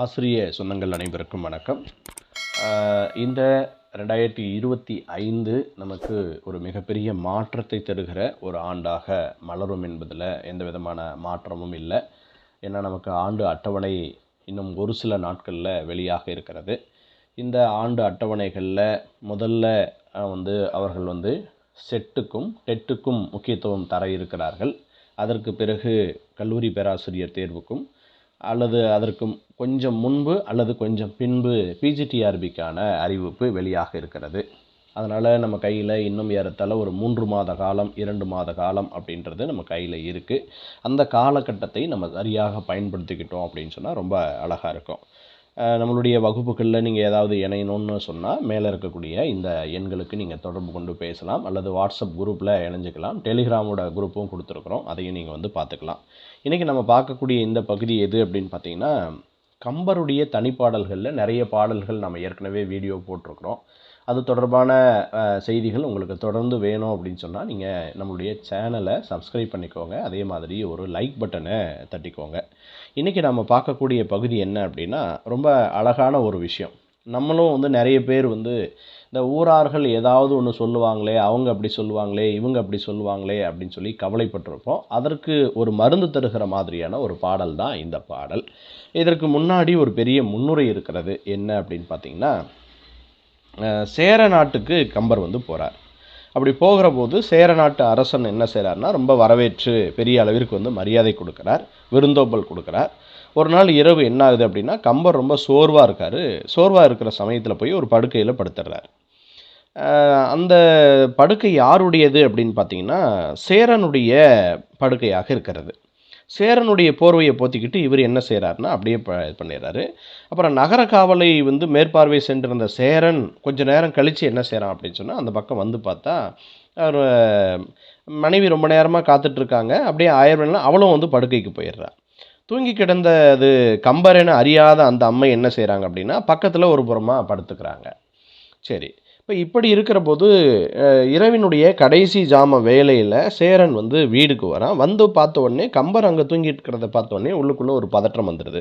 ஆசிரிய சொந்தங்கள் அனைவருக்கும் வணக்கம். இந்த ரெண்டாயிரத்தி இருபத்தி ஐந்து நமக்கு ஒரு மிகப்பெரிய மாற்றத்தை தருகிற ஒரு ஆண்டாக மலரும் என்பதில் எந்த விதமான மாற்றமும் இல்லை. ஏன்னா நமக்கு ஆண்டு அட்டவணை இன்னும் ஒரு சில நாட்களில் வெளியாக இருக்கிறது. இந்த ஆண்டு அட்டவணைகளில் முதல்ல வந்து அவர்கள் வந்து செட்டுக்கும் டெட்டுக்கும் முக்கியத்துவம் தர இருக்கிறார்கள். அதற்கு பிறகு கல்லூரி பேராசிரியர் தேர்வுக்கும் அல்லது அதற்கு கொஞ்சம் முன்பு அல்லது கொஞ்சம் பின்பு பிஜிடிஆர்பிக்கான அறிவிப்பு வெளியாக இருக்கிறது. அதனால் நம்ம கையில் இன்னும் ஏறத்தாழ ஒரு மூன்று மாத காலம் இரண்டு மாத காலம் அப்படின்றது நம்ம கையில் இருக்குது அந்த காலகட்டத்தை நம்ம சரியாக பயன்படுத்திக்கிட்டோம் அப்படின்னு சொன்னால் ரொம்ப அழகாக இருக்கும். நம்மளுடைய வகுப்புகளில் நீங்கள் ஏதாவது இணையணும்னு சொன்னால் மேலே இருக்கக்கூடிய இந்த எண்களுக்கு நீங்கள் தொடர்பு கொண்டு பேசலாம் அல்லது வாட்ஸ்அப் குரூப்பில் இணைஞ்சிக்கலாம். டெலிகிராமோட குரூப்பும் கொடுத்துருக்குறோம். அதையும் நீங்கள் வந்து பார்த்துக்கலாம். இன்றைக்கி நம்ம பார்க்கக்கூடிய இந்த பகுதி எது அப்படின்னு பார்த்தீங்கன்னா கம்பருடைய தனிப்பாடல்களில் நிறைய பாடல்கள் நம்ம ஏற்கனவே வீடியோ போட்டிருக்கிறோம். அது தொடர்பான செய்திகள் உங்களுக்கு தொடர்ந்து வேணும் அப்படின்னு சொன்னால் நீங்கள் நம்மளுடைய சேனலை சப்ஸ்கிரைப் பண்ணிக்கோங்க. அதே மாதிரி ஒரு லைக் பட்டனை தட்டிக்கோங்க. இன்றைக்கி நம்ம பார்க்கக்கூடிய பகுதி என்ன அப்படின்னா ரொம்ப அழகான ஒரு விஷயம். நம்மளும் வந்து நிறைய பேர் வந்து இந்த ஊரார்கள் ஏதாவது ஒன்று சொல்லுவாங்களே அவங்க அப்படி சொல்லுவாங்களே இவங்க அப்படி சொல்லுவாங்களே அப்படின்னு சொல்லி கவலைப்பட்டிருப்போம். அதற்கு ஒரு மருந்து தருகிற மாதிரியான ஒரு பாடல் தான் இந்த பாடல். இதற்கு முன்னாடி ஒரு பெரிய முன்னுரை இருக்கிறது. என்ன அப்படின்னு பார்த்தீங்கன்னா சேர நாட்டுக்கு கம்பர் வந்து போகிறார் அப்படி போகிற போது சேர நாட்டு அரசன் என்ன செய்கிறாருன்னா ரொம்ப வரவேற்று பெரிய அளவிற்கு வந்து மரியாதை கொடுக்குறார் விருந்தோம்பல் கொடுக்குறார். ஒரு நாள் இரவு என்ன ஆகுது அப்படின்னா கம்பர் ரொம்ப சோர்வாக இருக்கார். சோர்வாக இருக்கிற சமயத்தில் போய் ஒரு படுக்கையில் படுத்துடுறார் அந்த படுக்கை யாருடையது அப்படின்னு பார்த்தீங்கன்னா சேரனுடைய படுக்கையாக இருக்கிறது. சேரனுடைய போர்வையை போத்திக்கிட்டு இவர் என்ன செய்கிறாருன்னா அப்படியே இது பண்ணிடுறாரு. அப்புறம் நகர காவலை வந்து மேற்பார்வை சென்றிருந்த சேரன் கொஞ்ச நேரம் கழித்து என்ன செய்கிறான் அப்படின்னு சொன்னால் அந்த பக்கம் வந்து பார்த்தா அவர் மனைவி ரொம்ப நேரமாக காத்துட்ருக்காங்க. அப்படியே ஆயிரம் அவளும் வந்து படுக்கைக்கு போயிடுறா. தூங்கி கிடந்த அது கம்பரென அறியாத அந்த அம்மை என்ன செய்கிறாங்க அப்படின்னா பக்கத்தில் ஒரு புறமாக படுத்துக்கிறாங்க. சரி. இப்போ இப்படி இருக்கிற போது இரவினுடைய கடைசி ஜாம வேலையில் சேரன் வந்து வீடுக்கு வரான். வந்து பார்த்த உடனே கம்பர் அங்கே தூங்கிட்டு இருக்கிறத பார்த்த உடனே உள்ளுக்குள்ளே ஒரு பதற்றம் வந்துடுது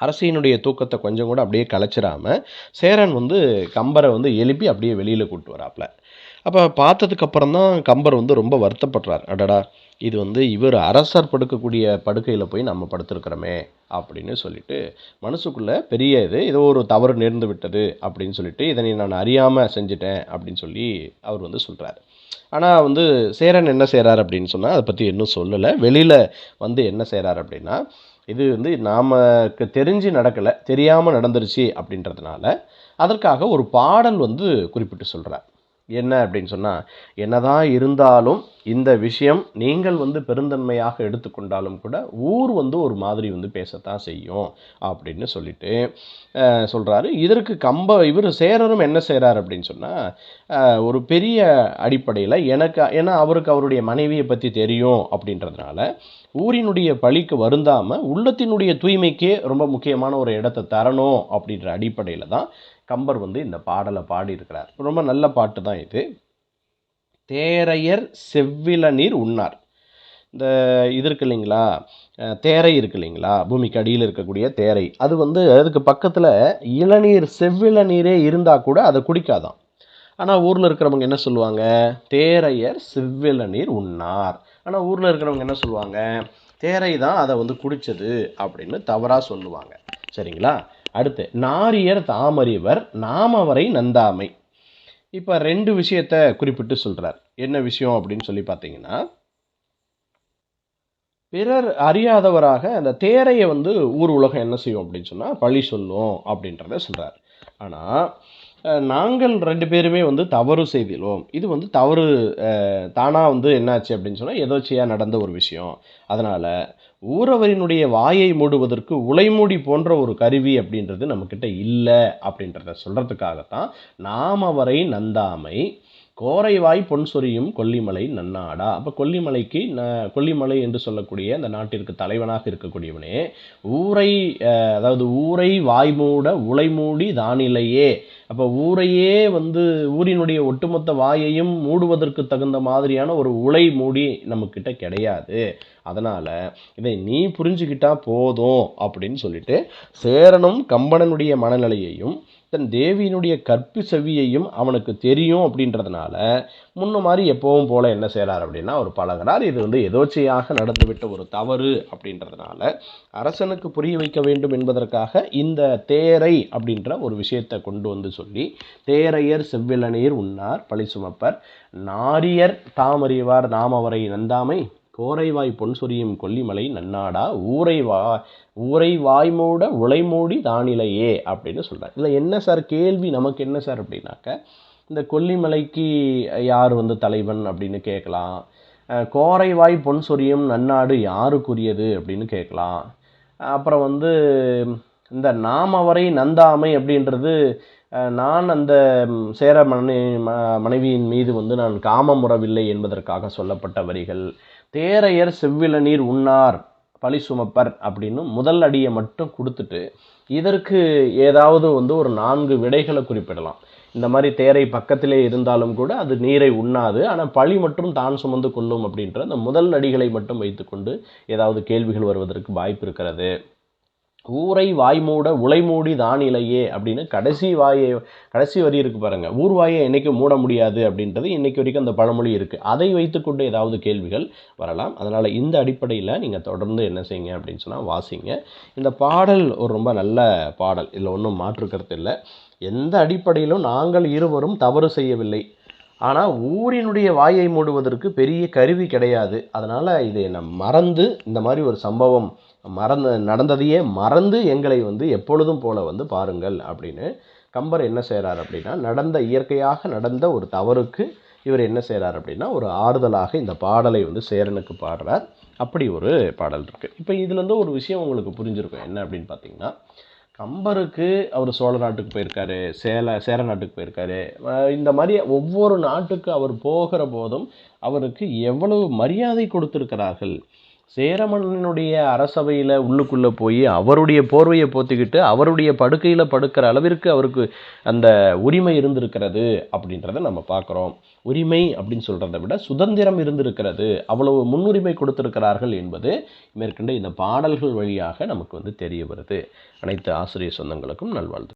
அரசியினுடைய தூக்கத்தை கொஞ்சம் கூட அப்படியே கலைச்சிடாமல் சேரன் வந்து கம்பரை வந்து எழுப்பி அப்படியே வெளியில் கூப்பிட்டு வராப்புல அப்போ பார்த்ததுக்கப்புறம் தான் கம்பர் வந்து ரொம்ப வருத்தப்படுறார். அடடா இது வந்து இவர் அரசர் படுக்கக்கூடிய படுக்கையில் போய் நம்ம படுத்திருக்கிறோமே அப்படின்னு சொல்லிட்டு மனசுக்குள்ளே பெரிய இது ஏதோ ஒரு தவறு நேர்ந்து விட்டது அப்படின்னு சொல்லிட்டு இதனை நான் அறியாமல் செஞ்சுட்டேன் அப்படின்னு சொல்லி அவர் வந்து சொல்கிறார் ஆனால் வந்து சேரன் என்ன செய்கிறார் அப்படின்னு சொன்னால் அதை பற்றி இன்னும் சொல்லலை. வெளியில் வந்து என்ன செய்கிறார் அப்படின்னா இது வந்து நாமக்கு தெரிஞ்சு நடக்கலை தெரியாமல் நடந்துருச்சு அப்படின்றதுனால அதற்காக ஒரு பாடல் வந்து குறிப்பிட்டு சொல்கிறார் என்ன அப்படின்னு சொன்னால் என்னதான் இருந்தாலும் இந்த விஷயம் நீங்கள் வந்து பெருந்தன்மையாக எடுத்துக்கொண்டாலும் கூட ஊர் வந்து ஒரு மாதிரி வந்து பேசத்தான் செய்யும் அப்படின்னு சொல்லிட்டு சொல்கிறாரு இதற்கு கம்ப இவர் சேரரும் என்ன செய்கிறார் அப்படின்னு சொன்னால் ஒரு பெரிய அடிப்படையில் எனக்கு ஏன்னா அவருக்கு அவருடைய மனைவியை பற்றி தெரியும் அப்படின்றதுனால ஊரினுடைய பழிக்கு வருந்தாமல் உள்ளத்தினுடைய தூய்மைக்கே ரொம்ப முக்கியமான ஒரு இடத்தை தரணும் அப்படின்ற அடிப்படையில் தான் கம்பர் வந்து இந்த பாடலை பாடியிருக்கிறார். ரொம்ப நல்ல பாட்டு தான் இது. தேரையர் செவ்வில நீர் உண்ணார். இந்த இது இருக்கு இல்லைங்களா? தேரை இருக்கு இல்லைங்களா? பூமிக்கு அடியில் இருக்கக்கூடிய தேரை. அது வந்து அதுக்கு பக்கத்தில் இளநீர் செவ்வில நீரே இருந்தால் கூட அதை குடிக்காதான். ஆனால் ஊரில் இருக்கிறவங்க என்ன சொல்லுவாங்க? தேரையர் செவ்வில நீர் உண்ணார். ஆனால் ஊரில் இருக்கிறவங்க என்ன சொல்லுவாங்க? தேரை தான் அதை வந்து குடித்தது அப்படின்னு தவறாக சொல்லுவாங்க. சரிங்களா? அடுத்து நாரியர் தாமறிவர் நாமவரை நந்தாமை. இப்போ ரெண்டு விஷயத்த குறிப்பிட்டு சொல்கிறார் என்ன விஷயம் அப்படின்னு சொல்லி பார்த்தீங்கன்னா பிறர் அறியாதவராக அந்த தேரையை வந்து ஊர் உலகம் என்ன செய்யும் அப்படின்னு சொன்னால் பழி சொல்லும் அப்படின்றத சொல்கிறார் ஆனால் நாங்கள் ரெண்டு பேருமே வந்து தவறு செய்திலோம் இது வந்து தவறு தானாக வந்து என்னாச்சு அப்படின்னு சொன்னால் எதோச்சியாக நடந்த ஒரு விஷயம். அதனால் ஊரவரினுடைய வாயை மூடுவதற்கு உலைமூடி போன்ற ஒரு கருவி அப்படின்றது நம்மக்கிட்ட இல்லை அப்படின்றத சொல்கிறதுக்காகத்தான் நாம் அவரை நந்தாமை கோரைவாய் பொன் சொரியும் கொல்லிமலை நன்னாடா. அப்போ கொல்லிமலைக்கு ந கொல்லிமலை என்று சொல்லக்கூடிய அந்த நாட்டிற்கு தலைவனாக இருக்கக்கூடியவனே ஊரை அதாவது ஊரை வாய்மூட உலைமூடி தானிலையே. அப்போ ஊரையே வந்து ஊரினுடைய ஒட்டுமொத்த வாயையும் மூடுவதற்கு தகுந்த மாதிரியான ஒரு உலை மூடி நம்மக்கிட்ட கிடையாது. அதனால் இதை நீ புரிஞ்சுக்கிட்டா போதும் அப்படின்னு சொல்லிட்டு சேரனும் கம்பனனுடைய மனநிலையையும் தன் தேவியினுடைய கற்பு செவியையும் அவனுக்கு தெரியும் அப்படின்றதுனால முன்ன மாதிரி எப்பவும் போல என்ன செய்கிறார் அப்படின்னா அவர் பழகிறார். இது வந்து எதோச்சையாக நடந்துவிட்ட ஒரு தவறு அப்படின்றதுனால அரசனுக்கு புரிய வைக்க வேண்டும் என்பதற்காக இந்த தேரை அப்படின்ற ஒரு விஷயத்தை கொண்டு வந்து சொல்லி தேரையர் செவ்விளநீர் உண்ணார் பழி சுமப்பர் நாரியர் தாமறிவார் நாமவரை நந்தாமை கோரைவாய் பொன் சொரியும் கொல்லிமலை நன்னாடா ஊரை வா ஊரை வாய்மூட உளைமூடி தானிலையே அப்படின்னு சொல்கிறார் இதில் என்ன சார் கேள்வி? நமக்கு என்ன சார் அப்படின்னாக்க இந்த கொல்லிமலைக்கு யார் வந்து தலைவன் அப்படின்னு கேட்கலாம். கோரைவாய் பொன் சொரியும் நன்னாடு யாருக்குரியது அப்படின்னு கேட்கலாம். அப்புறம் வந்து இந்த நாமவரை நந்தாமை அப்படின்றது நான் அந்த சேர மனை ம- மனைவியின் மீது வந்து நான் காமமுறவில்லை என்பதற்காக சொல்லப்பட்ட வரிகள். தேரையர் செவ்விளநீர் உண்ணார் பழி சுமப்பர் அப்படின்னு முதல் அடியை மட்டும் கொடுத்துட்டு இதற்கு ஏதாவது வந்து ஒரு நான்கு விடைகளை குறிப்பிடலாம். இந்த மாதிரி தேரை பக்கத்திலே இருந்தாலும் கூட அது நீரை உண்ணாது ஆனால் பழி மட்டும் தான் சுமந்து கொள்ளும் அப்படின்ற அந்த முதல் அடிகளை மட்டும் வைத்துக்கொண்டு ஏதாவது கேள்விகள் வருவதற்கு வாய்ப்பு இருக்கிறது. ஊரை வாய்மூட உலைமூடி தானிலையே அப்படின்னு கடைசி வாயை கடைசி வரி இருக்குது பாருங்கள் ஊர் வாயை என்னைக்கு மூட முடியாது அப்படின்றது இன்றைக்கு வரைக்கும் அந்த பழமொழி இருக்குது அதை வைத்துக்கொண்டு ஏதாவது கேள்விகள் வரலாம். அதனால் இந்த அடிப்படையில் நீங்கள் தொடர்ந்து என்ன செய்யுங்க அப்படின்னு சொன்னால் வாசிங்க. இந்த பாடல் ஒரு ரொம்ப நல்ல பாடல். இதில் ஒன்றும் மாற்றுக்கிறது இல்லை. எந்த அடிப்படையிலும் நாங்கள் இருவரும் தவறு செய்யவில்லை. ஆனால் ஊரினுடைய வாயை மூடுவதற்கு பெரிய கருவி கிடையாது. அதனால் இதை என்ன மறந்து இந்த மாதிரி ஒரு சம்பவம் மறந்து நடந்ததையே மறந்து எங்களை வந்து எப்பொழுதும் போல வந்து பாருங்கள் அப்படின்னு கம்பர் என்ன செய்கிறார் அப்படின்னா நடந்த இயற்கையாக நடந்த ஒரு தவறுக்கு இவர் என்ன செய்கிறார் அப்படின்னா ஒரு ஆறுதலாக இந்த பாடலை வந்து சேரனுக்கு பாடுறார். அப்படி ஒரு பாடல் இருக்குது இப்போ இதுலேருந்து ஒரு விஷயம் உங்களுக்கு புரிஞ்சிருக்கும். என்ன அப்படின்னு பார்த்தீங்கன்னா கம்பருக்கு அவர் சோழ நாட்டுக்கு போயிருக்காரு சேல சேர நாட்டுக்கு போயிருக்காரு. இந்த மாதிரி ஒவ்வொரு நாட்டுக்கு அவர் போகிற போதும் அவருக்கு எவ்வளவு மரியாதை கொடுத்துருக்கிறார்கள் சேரமன்னனுடைய அரசவையில் உள்ளுக்குள்ளே போய் அவருடைய போர்வையை போத்திக்கிட்டு அவருடைய படுக்கையில் படுக்கிற அளவிற்கு அவருக்கு அந்த உரிமை இருந்திருக்கிறது அப்படின்றத நம்ம பார்க்குறோம். உரிமை அப்படின்னு சொல்கிறத விட சுதந்திரம் இருந்திருக்கிறது. அவ்வளவு முன்னுரிமை கொடுத்திருக்கிறார்கள் என்பது மேற்கண்ட இந்த பாடல்கள் வழியாக நமக்கு வந்து தெரிய வருது. அனைத்து ஆசிரியர் சொந்தங்களுக்கும் நல்வாழ்த்து